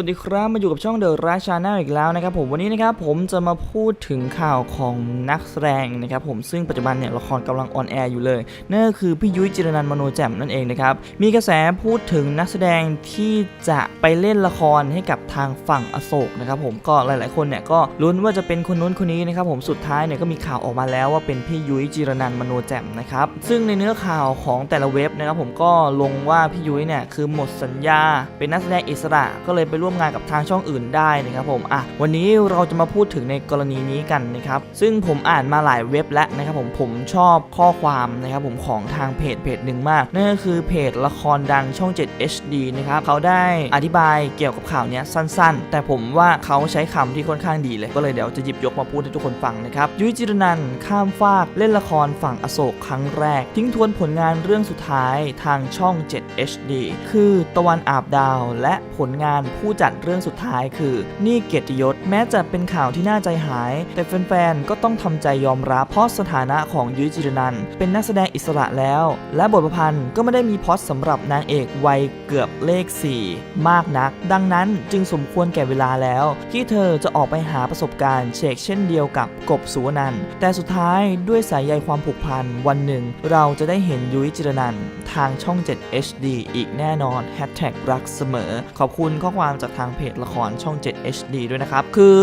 วัสดีครับมาอยู่กับช่องเดอะราชาแนลอีกแล้วนะครับผมวันนี้นะครับผมจะมาพูดถึงข่าวของนักแสดงนะครับผมซึ่งปัจจุบันเนี่ยละครกำลังออนแอร์อยู่เลยนั่นก็คือพี่ยุ้ยจิรนันมโนแจ่มนั่นเองนะครับมีกระแสพูดถึงนักแสดงที่จะไปเล่นละครให้กับทางฝั่งอโศกนะครับผมก็หลาย ๆ คนเนี่ยก็ลุ้นว่าจะเป็นคนนู้นคนนี้นะครับผมสุดท้ายเนี่ยก็มีข่าวออกมาแล้วว่าเป็นพี่ยุ้ยจิรนันมโนแจ่มนะครับซึ่งในเนื้อข่าวของแต่ละเว็บนะครับผมก็ลงว่าพี่ยุ้ยเนี่ยคือหมดสัญญา เป็นนักแสดงอิสระก็เลยไปร่ววมงานกับทางช่องอื่นได้นะครับผมอะวันนี้เราจะมาพูดถึงในกรณีนี้กันนะครับซึ่งผมอ่านมาหลายเว็บแล้วนะครับผมผมชอบข้อความนะครับผมของทางเพจเพจหนึ่งมากนั่นก็คือเพจละครดังช่อง 7 HD นะครับเขาได้อธิบายเกี่ยวกับข่าวเนี้ยสั้นๆ แต่ผมว่าเขาใช้คำที่ค่อนข้างดีเลยก็เลยเดี๋ยวจะหยิบยกมาพูดให้ทุกคนฟังนะครับยุ้ยจิรนันท์ข้ามฟากเล่นละครฝั่งอโศกครั้งแรก ทิ้งทวนผลงานเรื่องสุดท้ายทางช่อง 7 HD คือตะวันอาบดาวและผลงานผู้จัดเรื่องสุดท้ายคือ นี่เกียรติยศแม้จะเป็นข่าวที่น่าใจหาย แต่แฟนๆ ก็ต้องทำใจยอมรับเพราะสถานะของยุ้ยจิรนันเป็นนักแสดงอิสระแล้ว และบทประพันธ์ก็ไม่ได้มีพอตสำหรับนางเอกวัยเกือบเลข 4 มากนัก ดังนั้นจึงสมควรแก่เวลาแล้ว ที่เธอจะออกไปหาประสบการณ์เชกเช่นเดียวกับกบสุวนันแต่สุดท้ายด้วยสายใยความผูกพันวันหนึ่ง เราจะได้เห็นยุ้ยจิรนันท์ทางช่อง 7 HD อีกแน่นอนแฮชแท็กรักเสมอ ขอบคุณข้อความจากทางเพจละครช่อง 7 HD ด้วยนะครับ คือ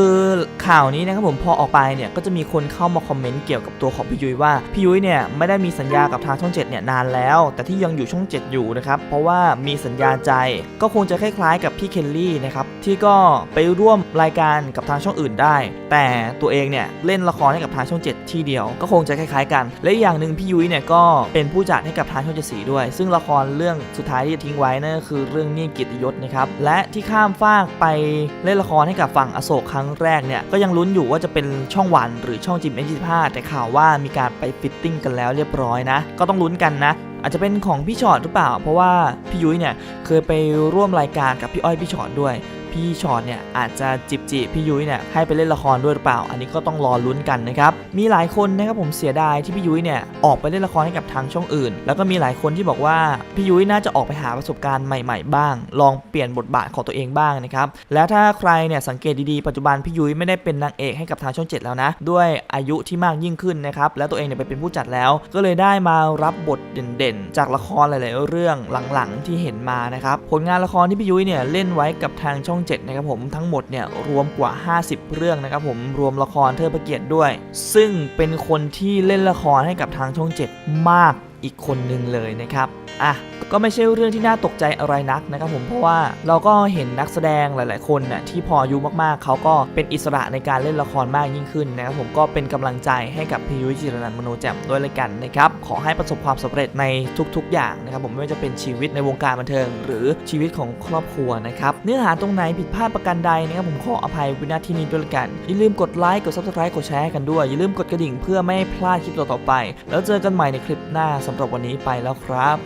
ข่าวนี้นะครับผมพอออกไปเนี่ยก็จะมีคนเข้ามาคอมเมนต์เกี่ยวกับตัวของพี่ยุ้ยว่าพี่ยุ้ยเนี่ยไม่ได้มีสัญญากับทางช่อง 7 เนี่ยนานแล้ว แต่ที่ยังอยู่ช่อง 7 อยู่นะครับเพราะว่ามีสัญญาใจก็คงจะคล้ายๆ กับพี่เคลลี่นะครับที่ก็ไปร่วมรายการกับทางช่องอื่นได้ แต่ตัวเองเนี่ยเล่นละครให้กับทางช่อง 7 ที่เดียว ก็คงจะคล้ายๆกัน และอย่างหนึ่งพี่ยุ้ยเนี่ยก็เป็นผู้จัดให้กับทางช่องเจ็ดสีด้วย ซึ่งละครเรื่องสุดท้ายที่จะทิ้งไว้นั่นก็คือเรื่องนี่เกียรติยศนะครับและที่ข้าามฟากไปเล่นละครให้กับฝั่งอโศกครั้งแรกเนี่ยก็ยังลุ้นอยู่ว่าจะเป็นช่องวันหรือช่องจิมเอ็นจีพาแต่ข่าวว่ามีการไปฟิตติ้งกันแล้วเรียบร้อยนะ ก็ต้องลุ้นกันนะอาจจะเป็นของพี่ชอตหรือเปล่า เพราะว่าพี่ยุ้ยเนี่ยเคยไปร่วมรายการกับพี่อ้อยพี่ชอตด้วย พี่ชอตเนี่ยอาจจะจิบจีพี่ยุ้ยเนี่ยให้ไปเล่นละครด้วยหรือเปล่า อันนี้ก็ต้องรอลุ้นกันนะครับมีหลายคนนะครับผมเสียดายที่พี่ยุ้ยเนี่ยออกไปเล่นละครให้กับทางช่องอื่น แล้วก็มีหลายคนที่บอกว่าพี่ยุ้ยน่าจะออกไปหาประสบการณ์ใหม่ ๆ บ้าง ลองเปลี่ยนบทบาทของตัวเองบ้างนะครับแล้วถ้าใครเนี่ยสังเกตดีๆปัจจุบันพี่ยุ้ยไม่ได้เป็นนางเอกให้กับทางช่อง 7 แล้วนะ ด้วยอายุที่มากยิ่งขึ้นนะครับแล้วตัวเองเนี่ยไปเป็นผู้จัดแล้ว ก็เลยได้มารับบทเด่นๆ จากละครหลาย ๆ เรื่องหลังๆที่เห็นมานะครับผลงานละครที่พี่ยุ้ยเนี่ยเล่นไว้กับทางช่อง7นะครับผมทั้งหมดเนี่ยรวมกว่า 50 เรื่องนะครับผมรวมละครเทิดพระเกียรติด้วย ซึ่งเป็นคนที่เล่นละครให้กับทางช่อง 7 มากอีกคนหนึ่งเลยนะครับ อะก็ไม่ใช่เรื่องที่น่าตกใจอะไรนักนะครับผมเพราะว่าเราก็เห็นนักแสดงหลาย ๆ คนน่ะที่พออายุมากๆ เขาก็เป็นอิสระในการเล่นละครมากยิ่งขึ้นนะครับผมก็เป็นกำลังใจให้กับพี่ยุ้ยจิรนันท์มโนแจ่มด้วยเลยกันนะครับขอให้ประสบความสำเร็จในทุก ๆ อย่างนะครับผมไม่ว่าจะเป็นชีวิตในวงการบันเทิง หรือชีวิตของครอบครัวนะครับเนื้อหาตรงไหนผิดพลาดประการใดนะครับผมขออภัยวินาทีนี้ด้วยละกันอย่าลืมกดไลค์กด subscribe กดแชร์กันด้วยอย่าลืมกดกระดิ่งเพื่อไม่ให้พลาดคลิปต่อๆไป แล้วเจอกันใหม่ในคลิปหน้าสำหรับวันนี้ไปแล้วครับ